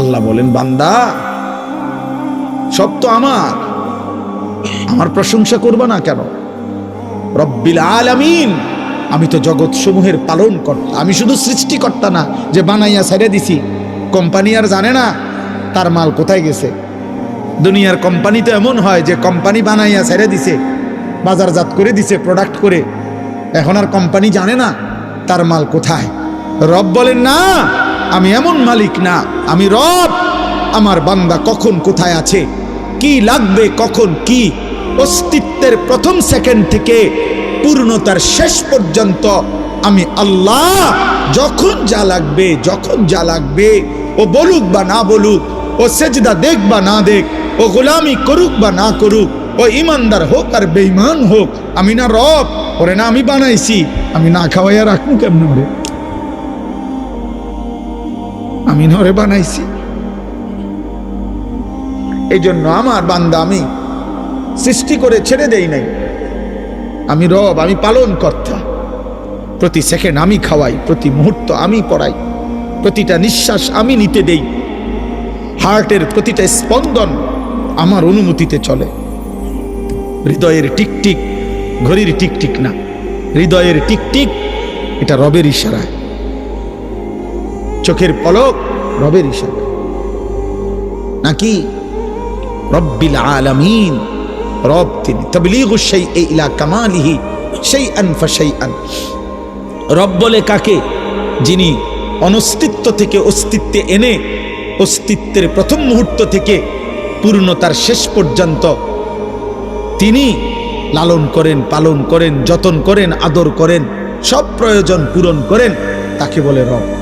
আল্লাহ বলেন, বান্দা, সব তো আমার। আমার প্রশংসা করবা না কেন? রব্বিল আলামিন, আমি তো জগৎ সমূহের পালন কর্তা আমি শুধু সৃষ্টিকর্তা না, যে বানাইয়া ছেড়ে দিছি। কোম্পানি আর জানে না তার মাল কোথায় গেছে। দুনিয়ার কোম্পানি তো এমন হয় যে কোম্পানি বানাইয়া ছেড়ে দিছে, বাজারজাত করে দিছে প্রোডাক্ট করে। এখন আর কোম্পানি জানে না তার মাল কোথায়। রব বলেন, না আমি এমন মালিক না, আমি রব। আমার বান্দা কখন কোথায় আছে? কি লাগবে কখন কি? অস্তিত্বের প্রথম সেকেন্ড থেকে পূর্ণতার শেষ পর্যন্ত আমি আল্লাহ, যখন যা লাগবে, যখন যা লাগবে, ও বলুক বা না বলুক, ও সেজদা দেখ বা না দেখ, ও গোলামি করুক বা না করুক, ও ইমানদার হোক আর বেঈমান হোক, আমি না রব, ওরে না আমি বানাইছি, আমি না খাওয়াইয়া রাখব কেমন ওরে? আমি না ওরে বানাইছি। এই জন্য আমার বান্দা আমি সৃষ্টি করে ছেড়ে দেই নাই। আমি রব, আমি পালন কর্তা প্রতি সেকেন্ড আমি খাওয়াই, প্রতি মুহূর্ত আমি পড়াই। প্রতিটা নিঃশ্বাস আমি নিতে দেই। হার্টের প্রতিটা স্পন্দন আমার অনুমতিতে চলে। হৃদয়ের টিকটিক, ঘড়ির টিকটিক না। হৃদয়ের টিকটিক, এটা রবের ইশারায়। চোখের পলক রবের ইশারা নাকি রব্বিল আলামিন? রব তিনি। তবলিগু সেই ইলা কামালিহি সেই আন রব বলে কাকে? যিনি অনস্তিত্ব থেকে অস্তিত্বে এনে অস্তিত্বের প্রথম মুহূর্ত থেকে পূর্ণতার শেষ পর্যন্ত তিনি লালন করেন, পালন করেন, যতন করেন, আদর করেন, সব প্রয়োজন পূরণ করেন, তাকে বলে রব।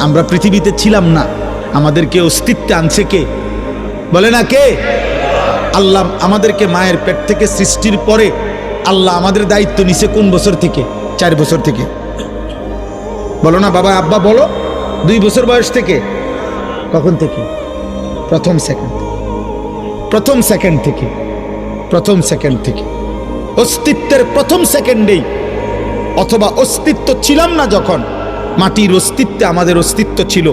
আমরা পৃথিবীতে ছিলাম না। আমাদেরকে অস্তিত্বে আনছে কে? বলে না কে? আল্লাহ আমাদেরকে মায়ের পেট থেকে সৃষ্টির পরে আল্লাহ আমাদের দায়িত্ব নিছে কোন বছর থেকে? চার বছর থেকে। বলো না বাবা, আব্বা, বলো। দুই বছর বয়স থেকে। কখন থেকে? প্রথম সেকেন্ড প্রথম সেকেন্ড থেকে। প্রথম সেকেন্ড থেকে। অস্তিত্বের প্রথম সেকেন্ডেই অথবা অস্তিত্ব ছিলাম না যখন মাটির অস্তিত্বে আমাদের অস্তিত্ব ছিল।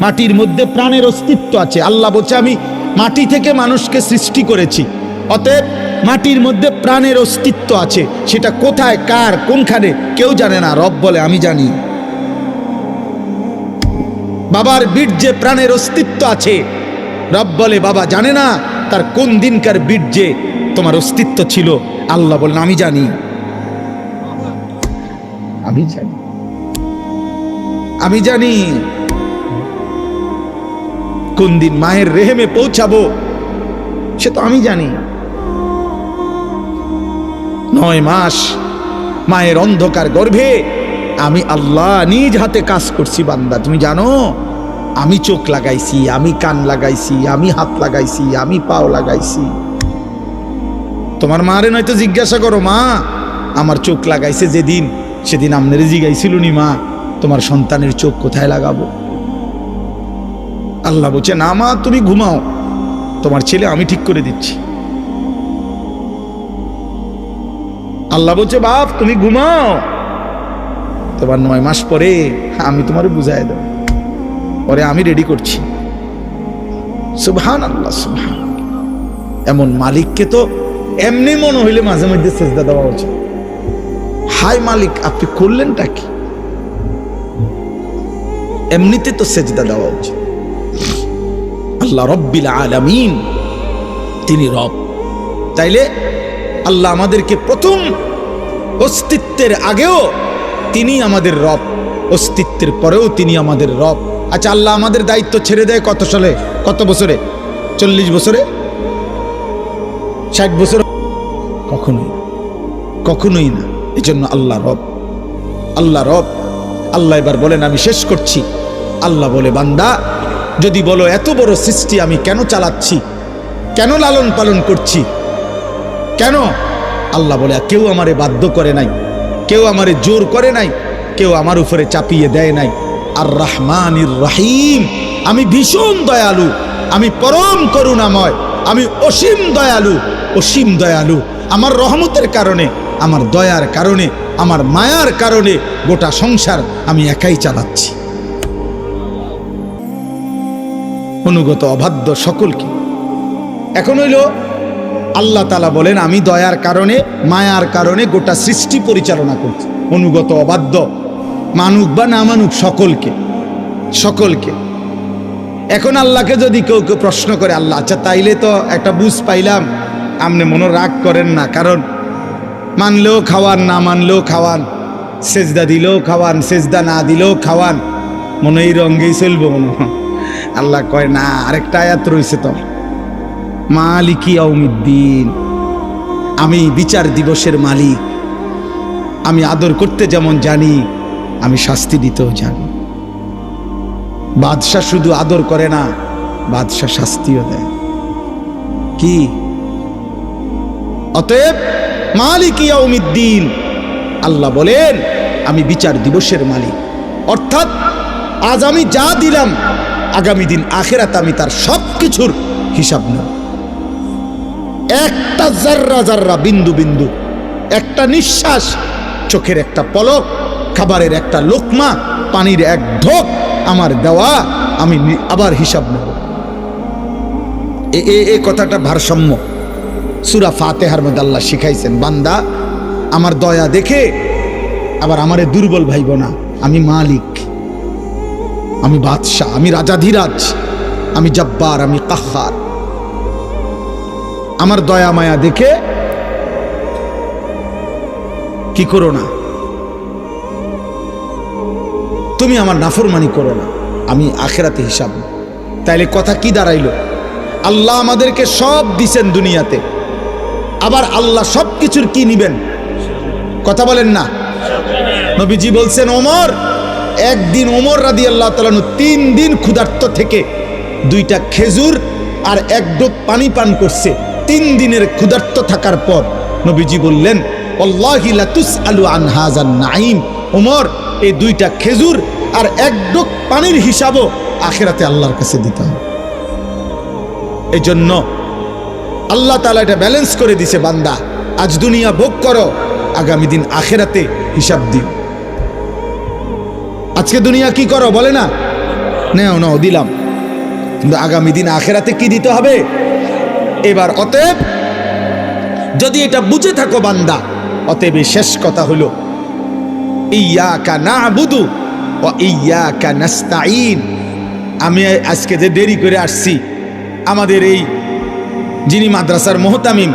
মাটির মধ্যে প্রাণের অস্তিত্ব আছে। আল্লাহ বলছে, আমি মাটি থেকে মানুষকে সৃষ্টি করেছি। অতএব মাটির মধ্যে প্রাণের অস্তিত্ব আছে। সেটা কোথায়, কার, কোনখানে, কেউ জানে না। রব বলে, আমি জানি। বাবার বীর্যে প্রাণের অস্তিত্ব আছে। রব বলে, বাবা জানে না তার কোন দিনকার বীর্যে তোমার অস্তিত্ব ছিল? আল্লাহ বলেন, আমি জানি। আমি জানি। আমি জানি কোন দিন মায়ের রেহেমে পৌঁছাবো, সে তো আমি জানি। নয় মাস মায়ের অন্ধকার গর্ভে আমি আল্লাহ নিজ হাতে কাজ করছি বান্দা, তুমি জানো? আমি চোখ লাগাইছি, আমি কান লাগাইছি, আমি হাত লাগাইছি, আমি পাও লাগাইছি। তোমার মারে নয়তো জিজ্ঞাসা করো, মা, আমার চোখ লাগাইছে যেদিন, সেদিন আমনের জিগাইছিল নি মা। তোমার সন্তানের চোখ কোথায় লাগাবো? আল্লাহ বলছে, না মা, তুমি ঘুমাও। তোমার ছেলে আমি ঠিক করে দিচ্ছি। আল্লাহ বলছে, বাপ, তুমি ঘুমাও। তোমার নয় মাস পরে আমি তোমার বুঝাই দেব। পরে আমি রেডি করছি। সুবহান আল্লাহ সুবহান এমন মালিককে তো এমনি মনে হইলে মাঝে মধ্যে সেজদা দেওয়া উচিত। হাই মালিক, আপনি করলেনটা কি? এমনিতে তো সেজদা দেওয়া উচিত। আল্লাহ রব্বিল আলামিন তিনি রব। তাইলে আল্লাহ আমাদেরকে প্রথম অস্তিত্বের আগেও তিনি আমাদের রব, অস্তিত্বের পরেও তিনি আমাদের রব। আচ্ছা আল্লাহ আমাদের দায়িত্ব ছেড়ে দেয় কত সালে? কত বছরে? চল্লিশ বছরে? ষাট বছর? কখনোই কখনোই না। এই জন্য আল্লাহ রব। আল্লাহ রব। আল্লাহ এবার বলেন, আমি শেষ করছি। আল্লাহ বলে, বান্দা, যদি বলো, এত বড় সৃষ্টি আমি কেন চালাচ্ছি? কেন লালন পালন করছি? কেন? আল্লাহ বলে কেউ আমারে বাধ্য করে নাই, কেউ আমারে জোর করে নাই, কেউ আমার উপরে চাপিয়ে দেয় নাই। আর রহমানির রাহিম, আমি ভীষণ দয়ালু, আমি পরম করুণাময়, আমি অসীম দয়ালু অসীম দয়ালু। আমার রহমতের কারণে, আমার দয়ার কারণে, আমার মায়ার কারণে গোটা সংসার আমি একাই চালাচ্ছি। অনুগত অবাধ্য সকলকে। এখন হইল, আল্লাহ তালা বলেন, আমি দয়ার কারণে, মায়ার কারণে গোটা সৃষ্টি পরিচালনা করছি। অনুগত অবাধ্য, মানুক বা না মানুক, সকলকে সকলকে। এখন আল্লাহকে যদি কেউ কেউ প্রশ্ন করে, আল্লাহ আচ্ছা তাইলে তো একটা বুঝ পাইলাম, আপনি মনে রাগ করেন না, কারণ মানলেও খাওয়ান, না মানলেও খাওয়ান, সেজদা দিলেও খাওয়ান, সেজদা না দিলেও খাওয়ান মনে এই রঙ্গেই চলবো মনে হয়। আল্লাহ কয়, না, আরেকটা আয়াত রয়েছে তো। মালিকি অমিদ্দিন আমি বিচার দিবসের মালিক। আমি আদর করতে যেমন জানি, আমি শাস্তি দিতেও জানি। বাদশাহ শুধু আদর করে না, বাদশাহ শাস্তিও দেয়। কি? অতএব মালিক ইয়াউমিদ্দিন। আল্লাহ বলেন, আমি বিচার দিবসের মালিক। অর্থাৎ আজ আমি যা দিলাম আগামী দিন আখেরাত আমি তার সব কিছুর হিসাব নেব। একটা জাররা জাররা বিন্দু বিন্দু, একটা নিঃশ্বাস, চোখের একটা পলক, খাবারের একটা লোকমা, পানির এক ঢোক, আমার দেওয়া, আমি আবার হিসাব নেব। এ কথাটা ভারসাম্য। সুরা ফাতেহার মধ্যে আল্লাহ শিখাইছেন, বান্দা, আমার দয়া দেখে, আবার আমারে দুর্বল ভাইব না, আমি মালিক। আমি বাদশাহ, আমি রাজাধিরাজ আমি জব্বার, আমি কাহার। আমার দয়া মায়া দেখে কি করো না? তুমি আমার নাফরমানি করো না, আমি আখেরাতে হিসাব। তাইলে কথা কি দাঁড়াইলো? আল্লাহ আমাদেরকে সব দিছেন দুনিয়াতে। আবার আল্লাহ সব কিছুর কি নিবেন? কথা বলেন না। নবীজি বলছেন, ওমর একদিন ওমর রাদি আল্লাহ তালানু তিন দিন ক্ষুধার্ত থেকে দুইটা খেজুর আর এক ডোক পানি পান করছে। তিন দিনের ক্ষুধার্ত থাকার পর নবীজি বললেন "ওয়াল্লাহি লাতুসআলু আন হাযান নাঈম। ওমর, এই দুইটা খেজুর আর এক ডোক পানির হিসাবও আখেরাতে আল্লাহর কাছে দিতে হবে। এই জন্য আল্লাহ তালা এটা ব্যালেন্স করে দিছে বান্দা, আজ দুনিয়া ভোগ করো, আগামী দিন আখেরাতে হিসাব দিও। আজকে দুনিয়া কি করো, বলে না? নেও, নাও, দিলাম। কিন্তু আগামী দিন আখেরাতে কি দিতে হবে? এবার অতএব, যদি এটা বুঝে থাকো বান্দা, অতএব শেষ কথা হলো, ইয়াকা না বুধু ও ইয়াকা নাস্তাইন আমি আজকে যে দেরি করে আসছি, আমাদের এই যিনি মাদ্রাসার মোহতামিম,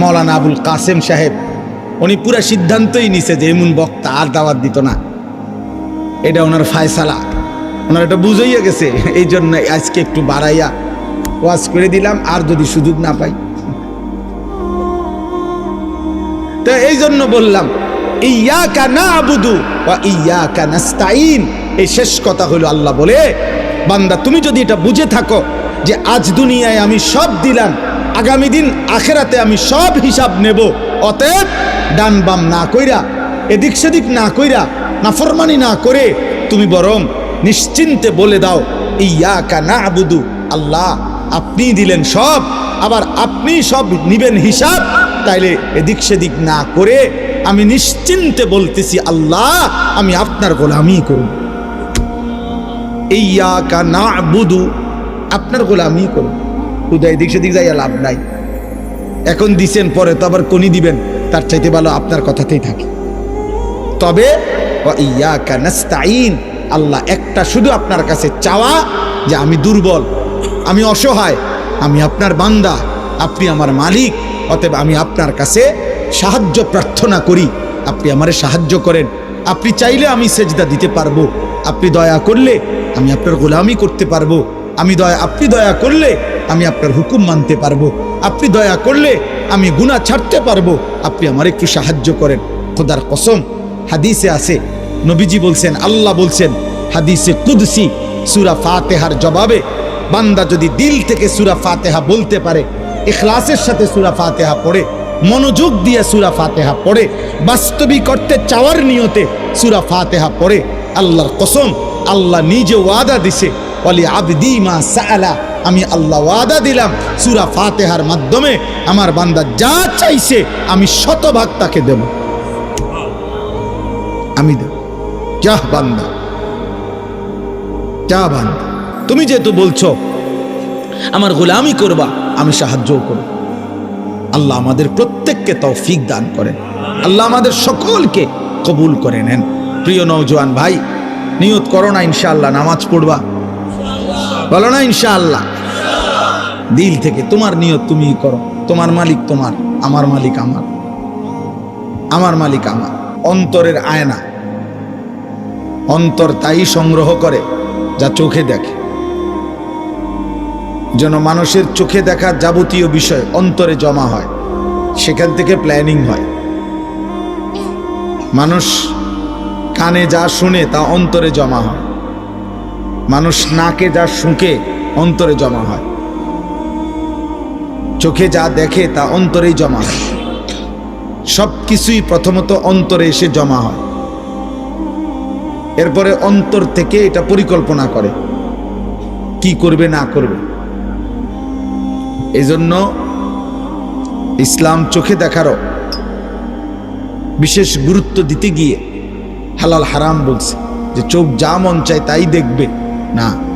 মৌলানা আবুল কাসেম সাহেব, উনি পুরা সিদ্ধান্তই নিছে যে এমন বক্তা আর দাওয়াত দিত না। এটা ওনার ফায়সালা। ওনার এটা বুঝাইয়া গেছে। এই জন্য আজকে একটু বাড়াইয়া ওয়াজ করে দিলাম, আর যদি সুযোগ না পাই। তো এই জন্য বললাম, ইয়াকা না আবুদু বা ইয়াকা নাস্তাইন এই শেষ কথা হলো আল্লাহ বলে, বান্দা, তুমি যদি এটা বুঝে থাকো যে আজ দুনিয়ায় আমি সব দিলাম, আগামী দিন আখেরাতে আমি সব হিসাব নেব, অতএব ডান বাম না কইরা এদিক সেদিক না কইরা নাফরমানি না করে তুমি বরং নিশ্চিন্তে বলে দাও ইয়া কা না আবুদু আল্লাহ আপনি দিলেন সব, আবার আপনি সব নিবেন হিসাব। তাইলে এদিক সেদিক না করে আমি নিশ্চিন্তে বলতেছি, আল্লাহ, আমি আপনার গোলামি করব। ইয়াকা না বুধু আপনার গোলামি করব। খুদা এদিক সেদিক যাইয়া লাভ নাই। এখন দিছেন, পরে তো আবার কোনি দিবেন, তার চাইতে ভালো আপনার কথাতেই থাকে। তবে আল্লাহ একটা শুধু আপনার কাছে চাওয়া যে আমি দুর্বল, আমি অসহায়, আমি আপনার বান্দা, আপনি আমার মালিক, অতএব আমি আপনার কাছে সাহায্য প্রার্থনা করি, আপনি আমারে সাহায্য করেন। আপনি চাইলে আমি সেজদা দিতে পারব, আপনি দয়া করলে আমি আপনার গোলামি করতে পারব, আমি দয়া, আপনি দয়া করলে আমি আপনার হুকুম মানতে পারব, আপনি দয়া করলে আমি গুনাহ ছাড়তে পারব, আপনি আমার একটু সাহায্য করেন। খোদার কসম হাদিসে আছে, নবীজি বলছেন, আল্লাহ বলছেন, হাদিসে কুদসি, সুরা ফাতেহার জবাবে, বান্দা যদি দিল থেকে সুরা ফাতেহা বলতে পারে এখলাসের সাথে সুরা ফাতেহা পড়ে, মনোযোগ দিয়ে সুরা ফাতেহা পড়ে বাস্তবিক করতে চাওয়ার নিয়তে সুরা ফাতেহা পড়ে, আল্লাহর কসম, আল্লাহ নিজে ওয়াদা দিছে অলি আবদি মা সাআলা, আমি আল্লাহ ওয়াদা দিলাম সুরা ফাতেহার মাধ্যমে, আমার বান্দা যা চাইছে, আমি শতভাগ তাকে দেব। আমি দেব। যাহ বান্দা। যা বান্দা। তুমি যেহেতু বলছো, আমার গোলামি করবা, আমি সাহায্যও করব। আল্লাহ আমাদের প্রত্যেককে তৌফিক দান করেন। আল্লাহ আমাদের সকলকে কবুল করে নেন। প্রিয় নৌজওয়ান ভাই, নিয়ত করো না, ইনশাআল্লাহ নামাজ পড়বা। বলো না, ইনশাআল্লাহ। দিল থেকে তোমার নিয়ত তুমি করো। তোমার মালিক তোমার, আমার মালিক আমার। আমার মালিক আমার। অন্তরের আয়না। অন্তর তাই সংগ্রহ করে যা চোখে দেখে। যেন মানুষের চোখে দেখা যাবতীয় বিষয় অন্তরে জমা হয়, সেখান থেকে প্ল্যানিং হয়। মানুষ কানে যা শুনে তা অন্তরে জমা হয়। মানুষ নাকে যা শুঁকে অন্তরে জমা হয়। চোখে যা দেখে তা অন্তরেই জমা হয়। সব কিছুই প্রথমত অন্তরে এসে জমা হয়। এরপরে অন্তর থেকে এটা পরিকল্পনা করে। কি করবে, না করবে। এই জন্য ইসলাম চোখে দেখারও বিশেষ গুরুত্ব দিতে গিয়ে হালাল হারাম বলছে যে চোখ যা মন চায় তাই দেখবে। না।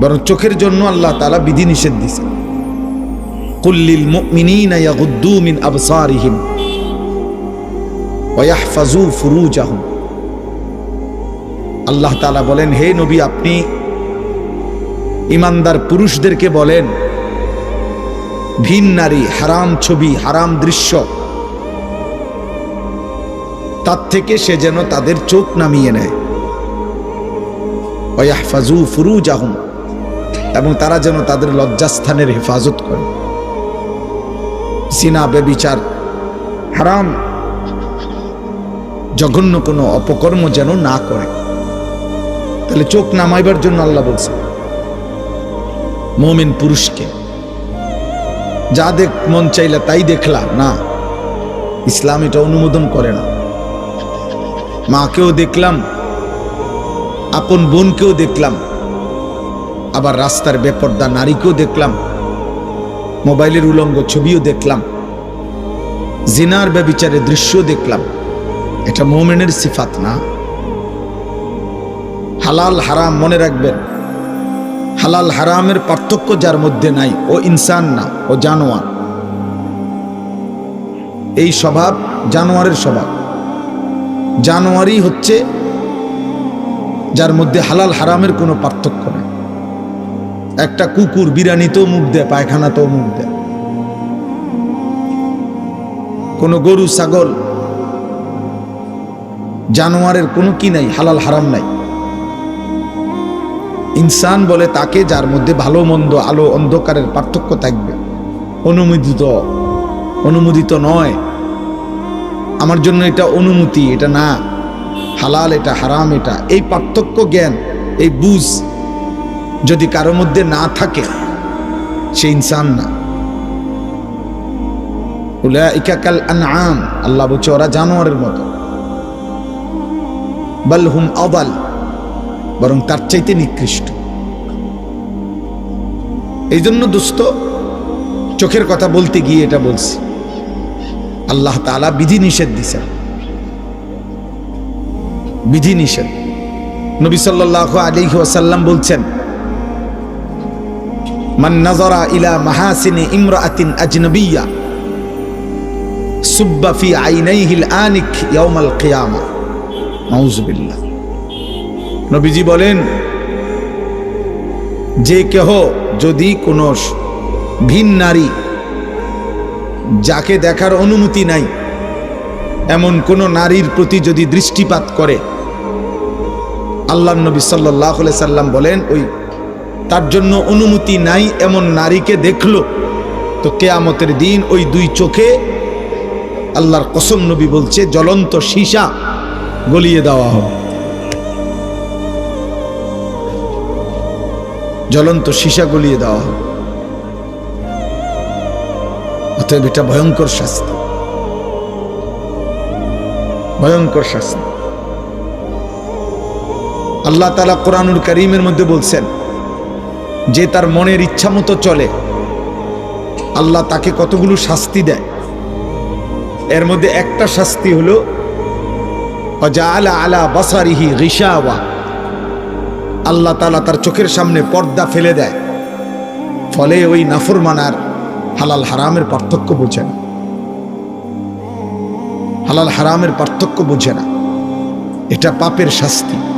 বরং চোখের জন্য আল্লাহ তালা বিধি নিষেধ দিছে কুল্লিল মুমিনিনা ইয়াগুদ্দু মিন আবসারিহিম ওয়া ইয়াহফাজু ফুরুজাহুম। আল্লাহ তাআলা বলেন, হে নবী, আপনি ইমানদার পুরুষদেরকে বলেন, ভিন নারী, হারাম ছবি, হারাম দৃশ্য, তার থেকে সে যেন তাদের চোখ নামিয়ে নেয়। ওয়াহফাজু ফুরুজ আহম এবং তারা যেন তাদের লজ্জাস্থানের হেফাজত করে। সিনা বেবিচার। হারাম। জঘন্য কোনো অপকর্ম যেন না করে। তাহলে চোখ নামাইবার জন্য আল্লাহ বলছে, মমিন পুরুষকে, যা দেখ মন চাইলা তাই দেখলা। না, ইসলাম এটা অনুমোদন করে না। মাকেও দেখলাম, আপন বোনকেও দেখলাম, আবার রাস্তার বেপর্দা নারীকেও দেখলাম। মোবাইলের উলঙ্গ ছবিও দেখলাম। জিনার ব্যবিচারের দৃশ্য দেখলাম। এটা মোমেনের সিফাত না? হালাল হারাম মনে রাখবেন। হালাল হারামের পার্থক্য যার মধ্যে নাই, ও ইনসান না, ও জানোয়ার। এই স্বভাব জানোয়ারের স্বভাব। জানোয়ারই হচ্ছে যার মধ্যে হালাল হারামের কোনো পার্থক্য নেই। একটা কুকুর বিরানিতেও মুখ দেয় পায়খানাতেও মুখ দেয়। কোনো গরু, ছাগল, জানোয়ারের কোনো কি নাই, হালাল, হারাম নাই। ইনসান বলে তাকে যার মধ্যে ভালো, মন্দ, আলো, অন্ধকারের পার্থক্য থাকবে। অনুমোদিত অনুমোদিত নয়। আমার জন্য এটা অনুমতি, এটা না। হালাল, এটা হারাম, এটা। এই পার্থক্য জ্ঞান, এই বুঝ যদি কারও মধ্যে না থাকে, সে ইনসান না। আল্লাহ বলছে, ওরা জানোয়ারের মতো। বল হুম আবাল বরং তার চাইতে নিকৃষ্ট। এই জন্য দুস্থ, চোখের কথা বলতে গিয়ে এটা বলছি। আল্লাহ তালা বিধি নিষেধ দিছেন। বিধি নিষেধ নবী সাল্লাহ আলী ওয়াসাল্লাম বলছেন নবীজি বলেন, যে কেহ যদি কোনো ভিন নারী যাকে দেখার অনুমতি নাই, এমন কোন নারীর প্রতি যদি দৃষ্টিপাত করে আল্লাহ নবী সাল্লাহ সাল্লাম বলেন, ওই তার জন্য অনুমতি নাই এমন নারীকে দেখল। তো কেয়ামতের দিন ওই দুই চোখে আল্লাহর কসম নবী বলছে, জ্বলন্ত সীসা গলিয়ে দেওয়া হবে। জ্বলন্ত সীসা গলিয়ে দেওয়া হবে। অতএব এটা ভয়ঙ্কর শাস্তি। ভয়ঙ্কর শাস্তি। আল্লাহ তালা কোরআনুল করিমের মধ্যে বলছেন যে তার মনের ইচ্ছা মতো চলে। আল্লাহ তাকে কতগুলো শাস্তি দেয়। এর মধ্যে একটা শাস্তি হলো আলা বাসারিহি আল্লাহ তালা তার চোখের সামনে পর্দা ফেলে দেয়। ফলে ওই নাফরমানার হালাল হারামের পার্থক্য বোঝে না। হালাল হারামের পার্থক্য বোঝে না। এটা পাপের শাস্তি।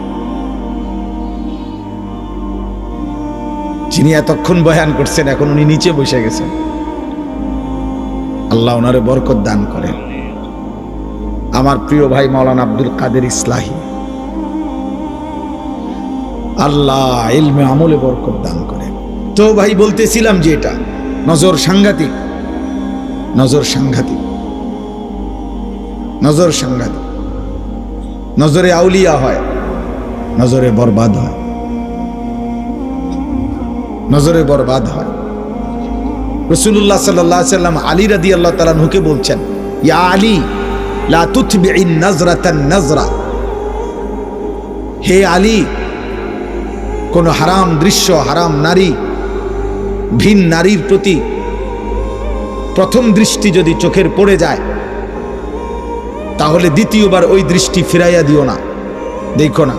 যিনি এতক্ষণ বয়ান করছেন, এখন উনি নিচে বসে গেছেন। আল্লাহ ওনারে বরকত দান করেন। আমার প্রিয় ভাই মাওলানা আব্দুল কাদের ইসলাহি, আল্লাহ ইলমে আমলে বরকত দান করেন। তো ভাই, বলতেছিলাম যে এটা, নজর সাংঘাতিক। নজর সাংঘাতিক। নজর সাংঘাতিক। নজরে আউলিয়া হয়, নজরে বরবাদ হয়। নজরে বরবাদ হয়। রসুল্লাহ সাল্লাহ সাল্লাম আলী রাদি আল্লাহ তালাহুকে বলছেন, ইয়া আলী হে আলী, কোন হারাম দৃশ্য, হারাম নারী, ভিন নারীর প্রতি প্রথম দৃষ্টি যদি চোখের পড়ে যায়, তাহলে দ্বিতীয়বার ওই দৃষ্টি ফিরাইয়া দিও না। দেখো না।